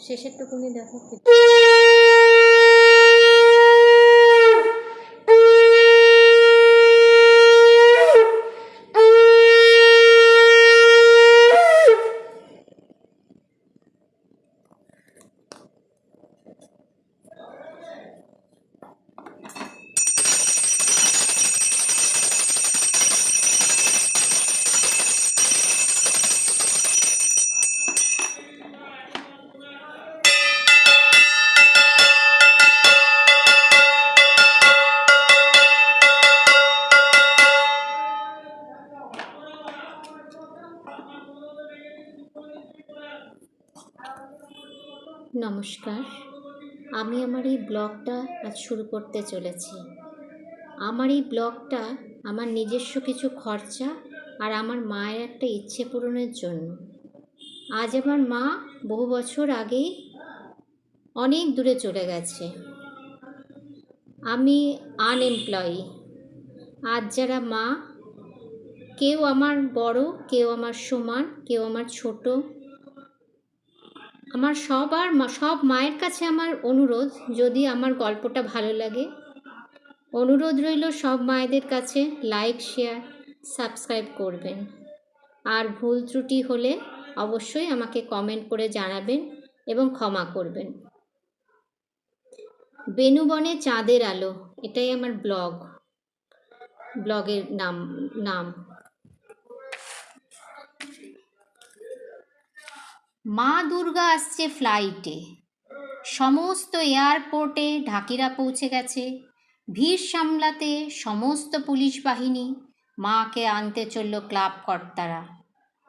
শেষের টুকুনি দেখো নমস্কার। আমি আমার এই ব্লগটা আজ শুরু করতে চলেছি। আমার এই ব্লগটা আমার নিজস্ব কিছু খরচা আর আমার মায়ের একটা ইচ্ছে পূরণের জন্য। আজ আমার মা বহু বছর আগেই অনেক দূরে চলে গেছে। আমি আনএমপ্লয়ি আজ যারা মা, কেউ আমার বড়, কেউ আমার সমান, কেউ আমার ছোট আমার সবার সব মায়ের কাছে আমার অনুরোধ, যদি আমার গল্পটা ভালো লাগে। অনুরোধ রইল সব মায়েদের কাছে লাইক, শেয়ার, সাবস্ক্রাইব করবেন। আর ভুল ত্রুটি হলে অবশ্যই আমাকে কমেন্ট করে জানাবেন এবং ক্ষমা করবেন। বেনুবনে চাঁদের আলো, এটাই আমার ব্লগ। ব্লগের নাম নাম। মা দুর্গা আসছে ফ্লাইটে সমস্ত এয়ারপোর্টে ঢাকিরা পৌঁছে গেছে। ভিড় সামলাতে সমস্ত পুলিশ বাহিনী মাকে আনতে চলল ক্লাব কর্তারা।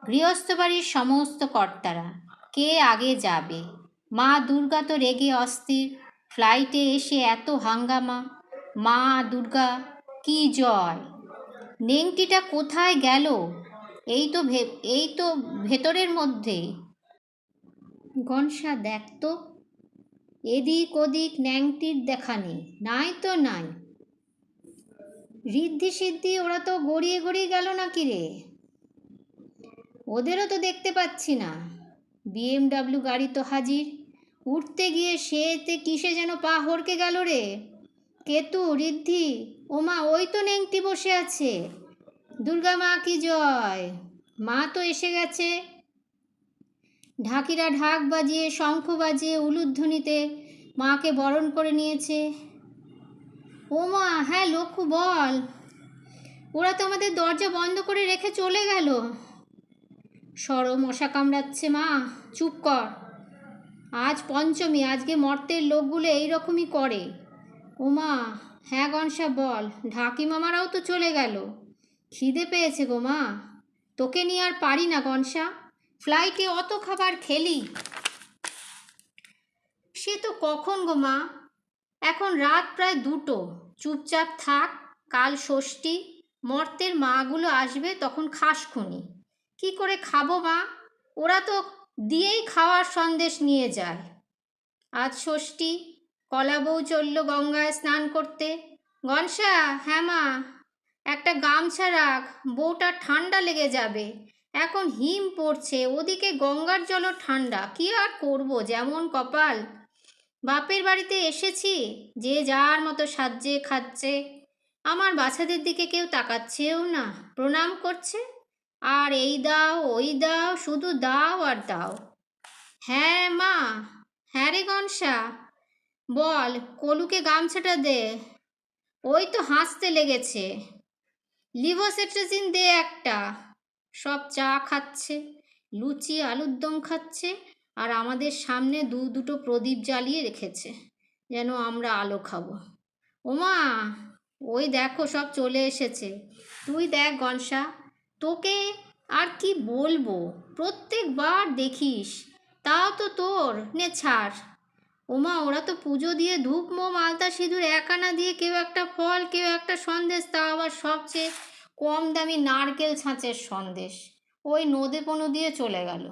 গৃহস্থ বাড়ির সমস্ত কর্তারা, কে আগে যাবে? মা দুর্গা তো রেগে অস্থির। ফ্লাইটে এসে এত হাঙ্গামা। মা দুর্গা, কি জয়? নেংটিটা কোথায় গেল? এই তো এই তো ভেতরের মধ্যে। গনসা দেখ তো। এদিক ওদিক ন্যাংটির দেখা নেই, নাই তো নাই। ঋদ্ধি সিদ্ধি, ওরা তো গড়িয়ে গড়িয়ে গেল নাকি রে? ওদেরও তো দেখতে পাচ্ছি না। বিএমডাব্লিউ গাড়ি তো হাজির। উঠতে গিয়ে সেতে কিসে যেন পা হরকে গেল রে? কেতু, ঋদ্ধি, ওমা, ওই তো নেংটি বসে আছে। দুর্গা মা কি জয়? মা তো এসে গেছে। ঢাকিরা ঢাক বাজিয়ে, শঙ্খ বাজিয়ে উলুধ্বনিতে মাকে বরণ করে নিয়েছে। ও মা হ্যাঁ লক্ষ্য বল। ওরা তো আমাদের দরজা বন্ধ করে রেখে চলে গেল। সর মশা কামড়াচ্ছে মা, চুপ কর। আজ পঞ্চমী, আজকে মর্তের লোকগুলো এইরকমই করে। ও মা হ্যাঁ গনসা, বল। ঢাকি মামারাও তো চলে গেল। খিদে পেয়েছে গো মা। তোকে নিয়ে আর পারি না গনসা। ফ্লাইটে অত খাবার খেলি? সে তো কখন গো মা? এখন রাত প্রায় দুটো। চুপচাপ থাক, কাল ষষ্ঠী, মর্তের মাগুলো আসবে তখন খাস খুনি। কি করে খাব মা? ওরা তো দিয়েই খাওয়ার সন্দেশ নিয়ে যায়। আজ ষষ্ঠী, কলা বউ চলল গঙ্গায় স্নান করতে। গনসা হ্যাঁ মা, একটা গামছা রাখ, বউটা ঠান্ডা লেগে যাবে। এখন হিম পড়ছে, ওদিকে গঙ্গার জলও ঠান্ডা। কি আর করব, যেমন কপাল। বাপের বাড়িতে এসেছি, যে যার মতো সাজছে, খাচ্ছে। আমার বাচ্চাদের দিকে কেউ তাকাচ্ছেও না। প্রণাম করছে, আর এই দাও, ওই দাও, শুধু দাও আর দাও। হ্যাঁ মা হ্যাঁ রে গনসা, বল, কলুকে গামছাটা দে। ওই তো হাসতে লেগেছে। লিভোসেট্রাজিন দে একটা। সব চা খাচ্ছে, লুচি, আলুর দম খাচ্ছে আর আমাদের সামনে দু দুটো প্রদীপ জ্বালিয়ে রেখেছে, যেন আমরা আলো খাব। ওমা, ওই দেখো সব চলে এসেছে। তুই দেখ গনসা, তোকে আর কি বলব? প্রত্যেকবার দেখিস, তাও তো তোর, নে ছাড়। ওমা, ওরা তো পুজো দিয়ে ধূপ, মোম, আলতা, সিঁদুর একানা দিয়ে কেউ একটা ফল, কেউ একটা সন্দেশ তা আবার সবচেয়ে কম দামি নারকেল ছাঁচের সন্দেশ। ওই নদে পনো দিয়ে চলে গেল।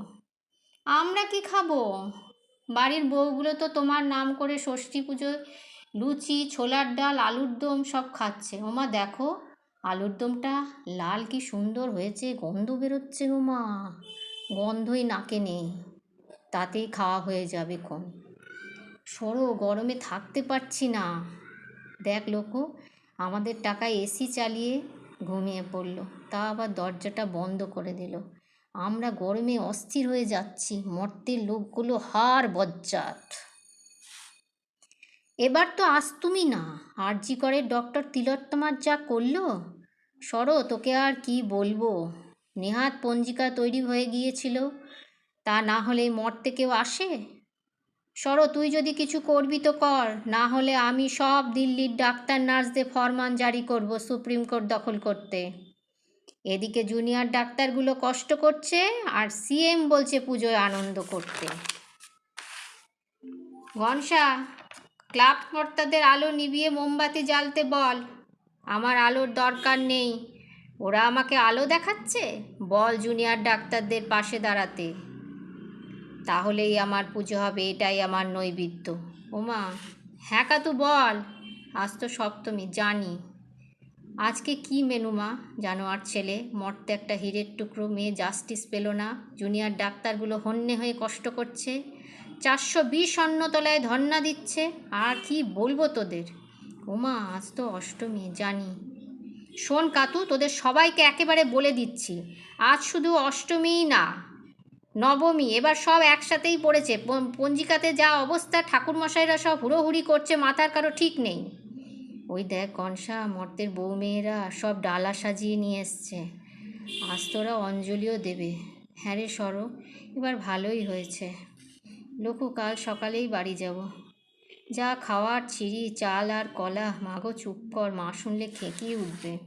আমরা কি খাব? বাড়ির বউগুলো তো তোমার নাম করে ষষ্ঠী পুজোয় লুচি, ছোলার ডাল, আলুর দম সব খাচ্ছে। ওমা দেখো, আলুর দমটা লাল কি সুন্দর হয়েছে, গন্ধ বেরোচ্ছে গো মা গন্ধই নাকে নেই, তাতেই খাওয়া হয়ে যাবে কম সরো, গরমে থাকতে পারছি না। দেখ লোকো, আমাদের টাকায় এসি চালিয়ে ঘুমিয়ে পড়ল। তা আবার দরজাটা বন্ধ করে দিল। আমরা গরমে অস্থির হয়ে যাচ্ছি। মর্তের লোকগুলো হার বজ্জাত। এবার তো আস তুমি না। আরজি করে ডক্টর তিলোত্তমার যা করল। সরো, তোকে আর কি বলব? নেহাত পঞ্জিকা তৈরি হয়ে গিয়েছিল। তা না হলে মর্তে কেউ আসে? সরো, তুই যদি কিছু করবি তো কর, না হলে আমি সব দিল্লির ডাক্তার নার্সদের ফরমান জারি করব সুপ্রিম কোর্ট দখল করতে। এদিকে জুনিয়র ডাক্তারগুলো কষ্ট করছে আর সিএম বলছে পুজোয় আনন্দ করতে। গনসা ক্লাব কর্তাদের আলো নিভিয়ে মোমবাতি জ্বালতে বল, আমার আলোর দরকার নেই। ওরা আমাকে আলো দেখাচ্ছে? বল জুনিয়র ডাক্তারদের পাশে দাঁড়াতে। তাহলেই আমার পুজো হবে, এটাই আমার নৈবেদ্য। ওমা হ্যাঁ কাতু বল, আজ তো সপ্তমী, জানি। আজকে কি মেনু মা? জানোয়ার ছেলে, মর্তে একটা হীরের টুকরো, মেয়ে জাস্টিস পেল না জুনিয়র ডাক্তারগুলো হন্যে হয়ে কষ্ট করছে, চারশো বিশ অন্নতলায় ধর্না দিচ্ছে, আর কি বলব তোদের? ওমা, আজ তো অষ্টমী, জানি। শোন কাতু, তোদের সবাইকে একেবারে বলে দিচ্ছি, আজ শুধু অষ্টমীই না নবমী, এবার সব একসাথেই পড়েছে। পঞ্জিকাতে যা অবস্থা, ঠাকুরমশাইরা সব হুড়োহুড়ি করছে, মাথার কারও ঠিক নেই। ওই দেখ কনসা, মর্তের বউ মেয়েরা সব ডালা সাজিয়ে নিয়ে এসছে। আজ তোরা অঞ্জলিও দেবে। হ্যাঁ রে সরো, এবার ভালোই হয়েছে। লোকু কাল সকালেই বাড়ি যাব। যা খাওয়ার ছিঁড়ি চাল আর কলা মাগো চুপ কর, মা শুনলে খেকিয়ে উঠবে।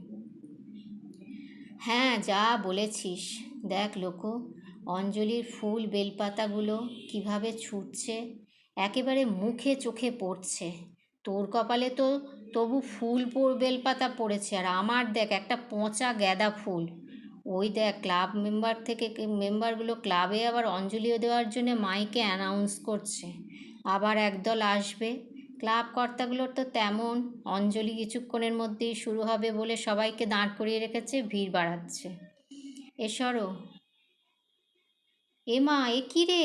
হ্যাঁ যা বলেছিস। দেখ লোকু অঞ্জলির ফুল বেলপাতাগুলো কীভাবে ছুটছে, একেবারে মুখে চোখে পড়ছে। তোর কপালে তো তবু ফুল বেলপাতা পড়েছে, আর আমার দেখ একটা পচা গ্যাদা ফুল। ওই দেখ ক্লাব মেম্বার থেকে মেম্বারগুলো ক্লাবে আবার অঞ্জলিও দেওয়ার জন্য মাইকে অ্যানাউন্স করছে। আবার একদল আসবে। ক্লাব কর্তাগুলোর তো তেমন, অঞ্জলি কিছুক্ষণের মধ্যেই শুরু হবে বলে সবাইকে দাঁড় করিয়ে রেখেছে, ভিড় বাড়াচ্ছে। এসরও এ মা, এ কী রে?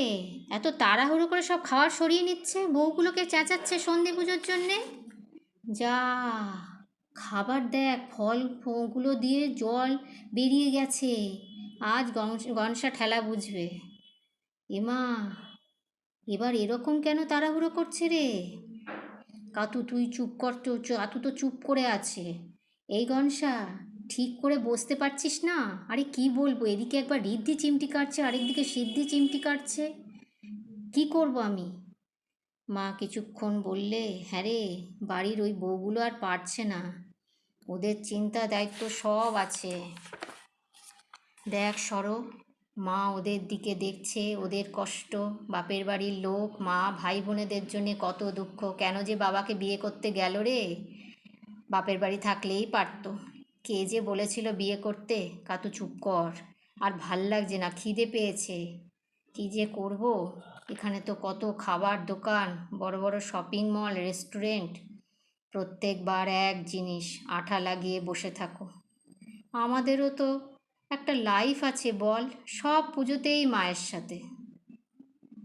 এত তাড়াহুড়ো করে সব খাবার সরিয়ে নিচ্ছে, বউগুলোকে চেঁচাচ্ছে সন্ধে পুজোর জন্যে? যা, খাবার দেখ, ফলগুলো দিয়ে জল বেরিয়ে গেছে। আজ গনসা ঠেলা বুঝবে। এমা এবার এরকম কেন তাড়াহুড়ো করছে রে? কাতু, তুই চুপ কর তো কাতু তো চুপ করে আছে। এই গনসা ঠিক করে বসতে পারছিস না? আরে কি বলব? এদিকে একবার রিদ্ধি চিমটি কাটছে, আরেকদিকে সিদ্ধি চিমটি কাটছে। কি করব আমি? মা কিছুক্ষণ বললে হ্যাঁ রে, বাড়ির ওই বউগুলো আর পারছে না। ওদের চিন্তা দায়িত্ব সব আছে। দেখ সরো মা ওদের দিকে দেখছে, ওদের কষ্ট। বাপের বাড়ির লোক, মা ভাই বোনেদের জন্যে কত দুঃখ। কেন যে বাবাকে বিয়ে করতে গেল রে? বাপের বাড়ি থাকলেই পারতো। কে যে বলেছিল বিয়ে করতে কাতু চুপ কর। আর ভালো লাগছে না, খিদে পেয়েছে। কি যে করব? এখানে তো কত খাবার দোকান, বড় বড় শপিং মল, রেস্টুরেন্ট। প্রত্যেকবার এক জিনিস, আঠা লাগিয়ে বসে থাকো। আমাদেরও তো একটা লাইফ আছে বল, সব পুজোতেই মায়ের সাথে।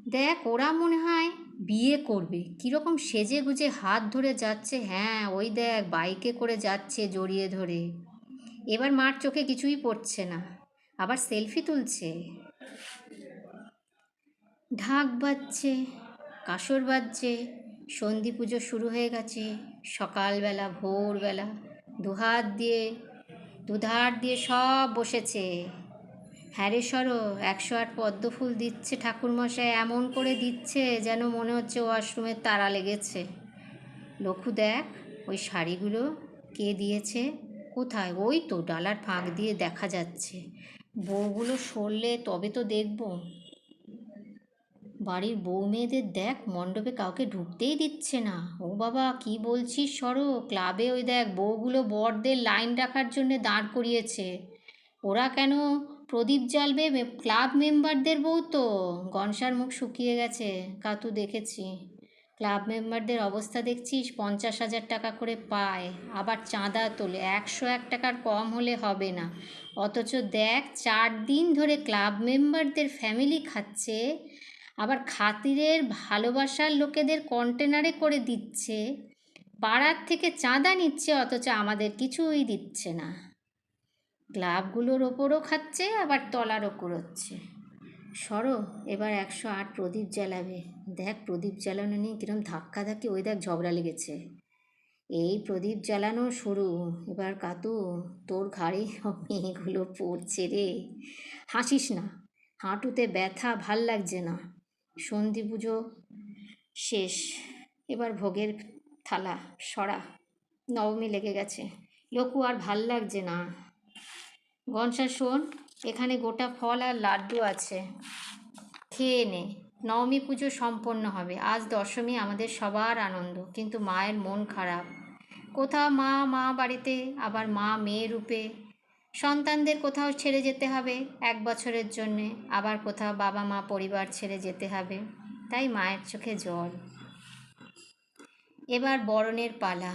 দেখ, ওরা মনে হয় বিয়ে করবে। কীরকম সেজে গুজে হাত ধরে যাচ্ছে হ্যাঁ ওই দেখ, বাইকে করে যাচ্ছে জড়িয়ে ধরে। এবার মার চোখে কিছুই পড়ছে না। আবার সেলফি তুলছে। ঢাক বাজছে, কাসর বাজছে, সন্ধি পুজো শুরু হয়ে গেছে, সকালবেলা, ভোরবেলা, দুহাত দিয়ে, দুধার দিয়ে সব বসেছে। হ্যাঁ রে সরো, একশো আট পদ্ম ফুল দিচ্ছে ঠাকুরমশাই, এমন করে দিচ্ছে যেন মনে হচ্ছে ওয়াশরুমের তারা লেগেছে। লঘু দেখ, ওই শাড়িগুলো কে দিয়েছে। কোথায়? ওই তো ডালার ফাঁক দিয়ে দেখা যাচ্ছে। বউগুলো সরলে তবে তো দেখব। বাড়ির বউ মেয়েদের দেখ, মণ্ডপে কাউকে ঢুকতেই দিচ্ছে না। ও বাবা, কি বলছিস সরো ক্লাবে ওই দেখ, বউগুলো বরদের লাইন রাখার জন্যে দাঁড় করিয়েছে। ওরা কেন? প্রদীপ জ্বালবে ক্লাব মেম্বারদের বউ তো। গনসার মুখ শুকিয়ে গেছে। কাতু দেখেছি। ক্লাব মেম্বারদের অবস্থা দেখছিস? পঞ্চাশ হাজার টাকা করে পায়। আবার চাঁদা তোলে। একশো এক টাকার কম হলে হবে না। অথচ দেখ, চার দিন ধরে ক্লাব মেম্বারদের ফ্যামিলি খাচ্ছে, আবার খাতিরের ভালোবাসার লোকেদের কন্টেনারে করে দিচ্ছে। পাড়ার থেকে চাঁদা নিচ্ছে, অথচ আমাদের কিছুই দিচ্ছে না। ক্লাবগুলোর ওপরও খাচ্ছে, আবার তলারও কুড়োচ্ছে সরো, এবার একশো আট প্রদীপ জ্বালাবে। দেখ, প্রদীপ জ্বালানো নিয়ে কিরম ধাক্কা ধাক্কি ওই দেখ ঝগড়া লেগেছে। এই প্রদীপ জ্বালানো শুরু এবার কাতু, তোর ঘাড়ে মেয়েগুলো পড়ছে রে। হাসিস না, হাঁটুতে ব্যথা, ভালো লাগছে না। সন্ধি পুজো শেষ, এবার ভোগের থালা, সরা, নবমী লেগে গেছে। লোকু, আর ভালো লাগছে না। গনসা, শোন। এখানে গোটা ফল আর লাড্ডু আছে। খেয়ে নে। নবমী পুজো সম্পন্ন হবে। আজ দশমী আমাদের সবার আনন্দ। কিন্তু মায়ের মন খারাপ। কোথাও মা মা বাড়িতে, আবার মা মেয়ে রূপে। সন্তানদের কোথাও ছেড়ে যেতে হবে এক বছরের জন্যে। আবার কোথাও বাবা, মা, পরিবার ছেড়ে যেতে হবে। তাই মায়ের চোখে জল। এবার বরণের পালা।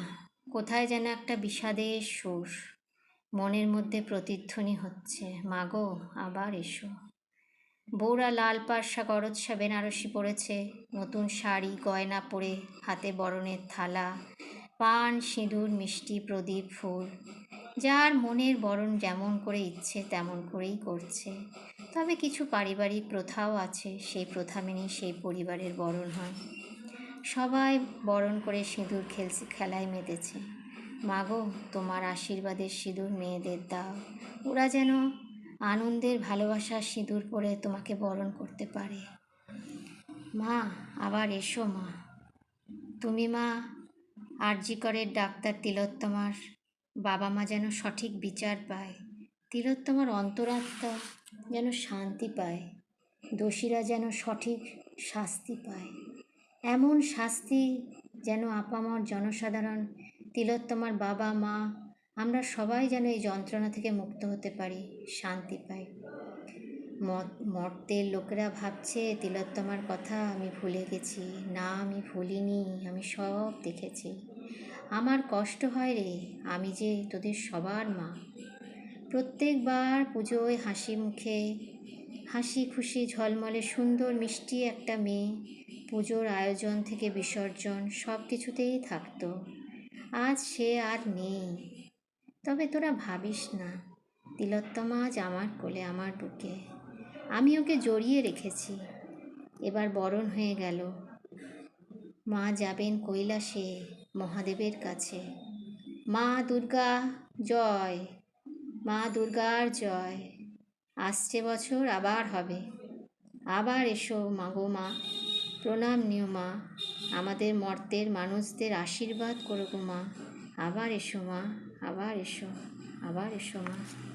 কোথায় যেন একটা বিষাদের সুর। মনের মধ্যে প্রতিধ্বনি হচ্ছে মাগো আবার এসো। বৌরা লাল পাড়সা গরৎসা বেনারসি পরেছে নতুন শাড়ি, গয়না পরে হাতে বরণের থালা, পান, সিঁদুর, মিষ্টি, প্রদীপ, ফুল। যার মনের বরণ যেমন করে ইচ্ছে তেমন করেই করছে। তবে কিছু পারিবারিক প্রথাও আছে, সেই প্রথা মেনেই সেই পরিবারের বরণ হয়। সবাই বরণ করে সিঁদুর খেলছে, খেলায় মেতেছে। মাগো, তোমার আশীর্বাদের সিঁদুর মেয়েদের দাও। ওরা যেন আনন্দের ভালোবাসার সিঁদুর পরে তোমাকে বরণ করতে পারে। মা, আবার এসো মা। তুমি মা, আরজিকরের ডাক্তার তিলোত্তমার বাবা মা যেন সঠিক বিচার পায়। তিলোত্তমার অন্তরাত্মা যেন শান্তি পায়। দোষীরা যেন সঠিক শাস্তি পায়। এমন শাস্তি যেন আপামর জনসাধারণ তিলোত্তমার বাবা মা, আমরা সবাই যেন এই যন্ত্রণা থেকে মুক্ত হতে পারি, শান্তি পাই। মর্তের লোকেরা ভাবছে তিলোত্তমার কথা, আমি ভুলে গেছি। না, আমি ভুলিনি, আমি সব দেখেছি। আমার কষ্ট হয় রে, আমি যে তোদের সবার মা। প্রত্যেকবার পুজোয় হাসি মুখে, হাসি খুশি ঝলমলে সুন্দর মিষ্টি একটা মেয়ে। পুজোর আয়োজন থেকে বিসর্জন সব কিছুতেই থাকতো। আজ সে আর নেই। তবে তোরা ভাবিস না, তিলোত্তমা আজ আমার কোলে আমার বুকে। আমি ওকে জড়িয়ে রেখেছি, এবার বরণ হয়ে গেল। মা যাবেন কৈলাসে, মহাদেবের কাছে। মা দুর্গা, জয়! মা দুর্গার জয়! আসছে বছর, আবার হবে। আবার এসো মাগো মা, প্রণাম নিও মা। আমাদের মর্তের মানুষদের আশীর্বাদ করো মা। আবার এসো মা আবার এসো আবার এসো মা।